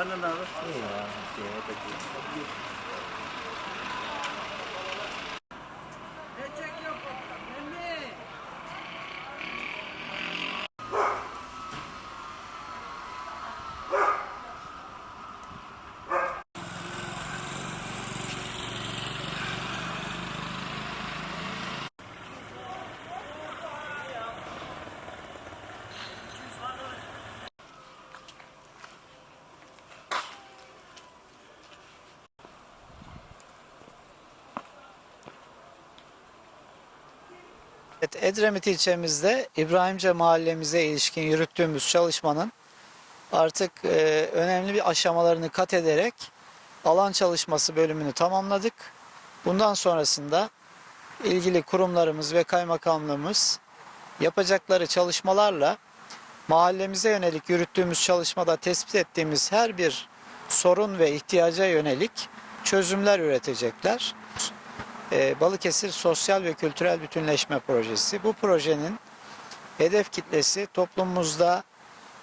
啊，那那那，谢谢，再见，再见。Evet, Edremit ilçemizde İbrahimce mahallemize ilişkin yürüttüğümüz çalışmanın artık e, önemli bir aşamalarını kat ederek alan çalışması bölümünü tamamladık. Bundan sonrasında ilgili kurumlarımız ve kaymakamlığımız yapacakları çalışmalarla mahallemize yönelik yürüttüğümüz çalışmada tespit ettiğimiz her bir sorun ve ihtiyaca yönelik çözümler üretecekler. Ee, Balıkesir Sosyal ve Kültürel Bütünleşme Projesi. Bu projenin hedef kitlesi toplumumuzda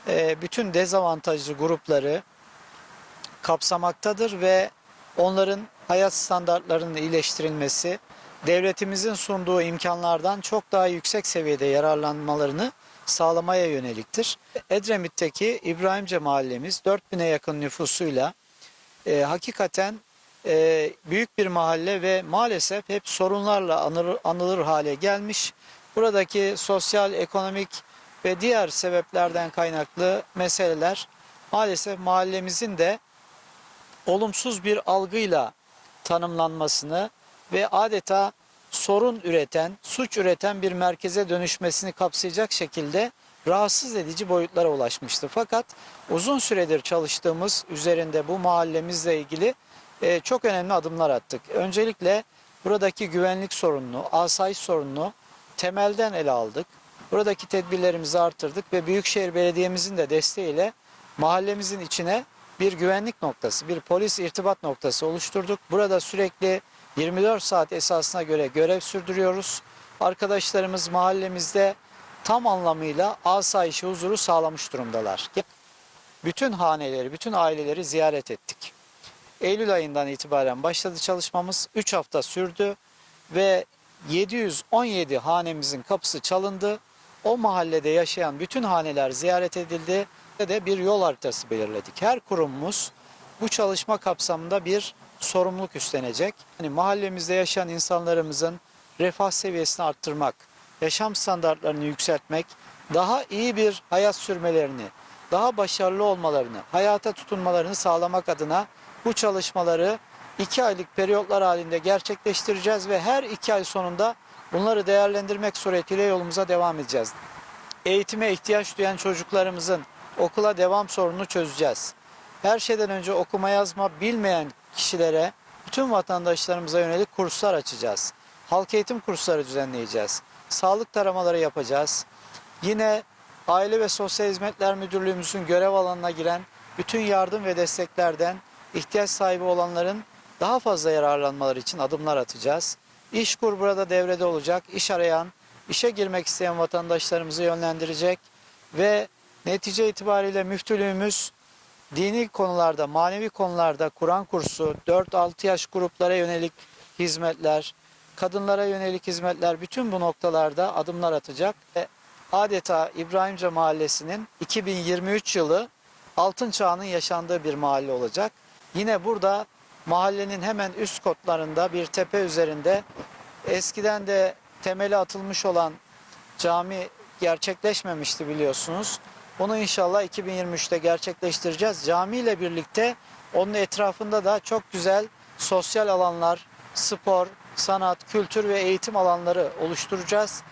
e, bütün dezavantajlı grupları kapsamaktadır ve onların hayat standartlarının iyileştirilmesi, devletimizin sunduğu imkanlardan çok daha yüksek seviyede yararlanmalarını sağlamaya yöneliktir. Edremit'teki İbrahimce mahallemiz 4000'e yakın nüfusuyla e, hakikaten e, büyük bir mahalle ve maalesef hep sorunlarla anılır, anılır hale gelmiş. Buradaki sosyal, ekonomik ve diğer sebeplerden kaynaklı meseleler maalesef mahallemizin de olumsuz bir algıyla tanımlanmasını ve adeta sorun üreten, suç üreten bir merkeze dönüşmesini kapsayacak şekilde rahatsız edici boyutlara ulaşmıştı. Fakat uzun süredir çalıştığımız üzerinde bu mahallemizle ilgili e, çok önemli adımlar attık. Öncelikle buradaki güvenlik sorununu, asayiş sorununu temelden ele aldık. Buradaki tedbirlerimizi artırdık ve Büyükşehir Belediye'mizin de desteğiyle mahallemizin içine bir güvenlik noktası, bir polis irtibat noktası oluşturduk. Burada sürekli 24 saat esasına göre görev sürdürüyoruz. Arkadaşlarımız mahallemizde tam anlamıyla asayişi huzuru sağlamış durumdalar. Bütün haneleri, bütün aileleri ziyaret ettik. Eylül ayından itibaren başladı çalışmamız. 3 hafta sürdü ve 717 hanemizin kapısı çalındı. O mahallede yaşayan bütün haneler ziyaret edildi ve de bir yol haritası belirledik. Her kurumumuz bu çalışma kapsamında bir sorumluluk üstlenecek. Yani mahallemizde yaşayan insanlarımızın refah seviyesini arttırmak, yaşam standartlarını yükseltmek, daha iyi bir hayat sürmelerini, daha başarılı olmalarını, hayata tutunmalarını sağlamak adına bu çalışmaları iki aylık periyotlar halinde gerçekleştireceğiz ve her iki ay sonunda bunları değerlendirmek suretiyle yolumuza devam edeceğiz. Eğitime ihtiyaç duyan çocuklarımızın okula devam sorununu çözeceğiz. Her şeyden önce okuma yazma bilmeyen kişilere, bütün vatandaşlarımıza yönelik kurslar açacağız. Halk eğitim kursları düzenleyeceğiz. Sağlık taramaları yapacağız. Yine Aile ve Sosyal Hizmetler Müdürlüğümüzün görev alanına giren bütün yardım ve desteklerden ihtiyaç sahibi olanların daha fazla yararlanmaları için adımlar atacağız. İşkur burada devrede olacak. İş arayan, işe girmek isteyen vatandaşlarımızı yönlendirecek ve netice itibariyle müftülüğümüz dini konularda, manevi konularda Kur'an kursu, 4-6 yaş gruplara yönelik hizmetler, kadınlara yönelik hizmetler bütün bu noktalarda adımlar atacak. Ve adeta İbrahimce Mahallesi'nin 2023 yılı altın çağının yaşandığı bir mahalle olacak. Yine burada mahallenin hemen üst kotlarında bir tepe üzerinde eskiden de temeli atılmış olan cami gerçekleşmemişti biliyorsunuz. Bunu inşallah 2023'te gerçekleştireceğiz. Cami ile birlikte onun etrafında da çok güzel sosyal alanlar, spor, sanat, kültür ve eğitim alanları oluşturacağız.